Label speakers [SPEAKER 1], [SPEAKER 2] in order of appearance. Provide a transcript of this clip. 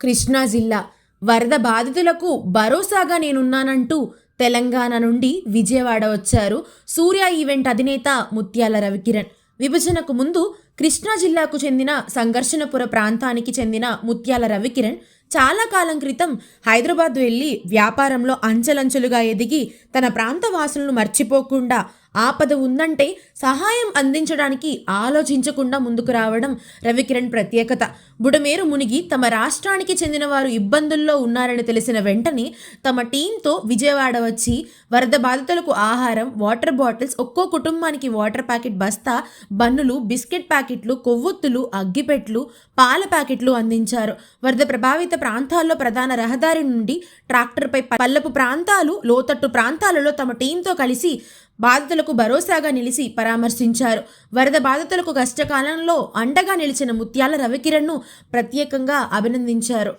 [SPEAKER 1] కృష్ణా జిల్లా. వరద బాధితులకు భరోసాగా నేనున్నానంటూ తెలంగాణ నుండి విజయవాడ వచ్చారు సూర్య ఈవెంట్ అధినేత ముత్యాల రవికిరణ్. విభజనకు ముందు కృష్ణా జిల్లాకు చెందిన సంఘర్షణపుర ప్రాంతానికి చెందిన ముత్యాల రవికిరణ్ చాలా కాలం క్రితం హైదరాబాద్ వెళ్ళి వ్యాపారంలో అంచెలంచెలుగా ఎదిగి తన ప్రాంత వాసులను మర్చిపోకుండా ఆపద ఉందంటే సహాయం అందించడానికి ఆలోచించకుండా ముందుకు రావడం రవికిరణ్ ప్రత్యేకత. బుడమేరు మునిగి తమ రాష్ట్రానికి చెందిన వారు ఇబ్బందుల్లో ఉన్నారని తెలిసిన వెంటనే తమ టీంతో విజయవాడ వచ్చి వరద బాధితులకు ఆహారం వాటర్ బాటిల్స్ ఒక్కో కుటుంబానికి వాటర్ ప్యాకెట్ బస్తా బన్నులు బిస్కెట్ ప్యాకెట్లు కొవ్వొత్తులు అగ్గిపెట్లు పాల ప్యాకెట్లు అందించారు. వరద ప్రభావిత ప్రాంతాల్లో ప్రధాన రహదారి నుండి ట్రాక్టర్పై పల్లపు ప్రాంతాలు లోతట్టు ప్రాంతాలలో తమ టీంతో కలిసి బాధితులకు భరోసాగా నిలిచి పరామర్శించారు. వరద బాధితులకు కష్టకాలంలో అండగా నిలిచిన ముత్యాల రవికిరణ్ను ప్రత్యేకంగా అభినందించారు.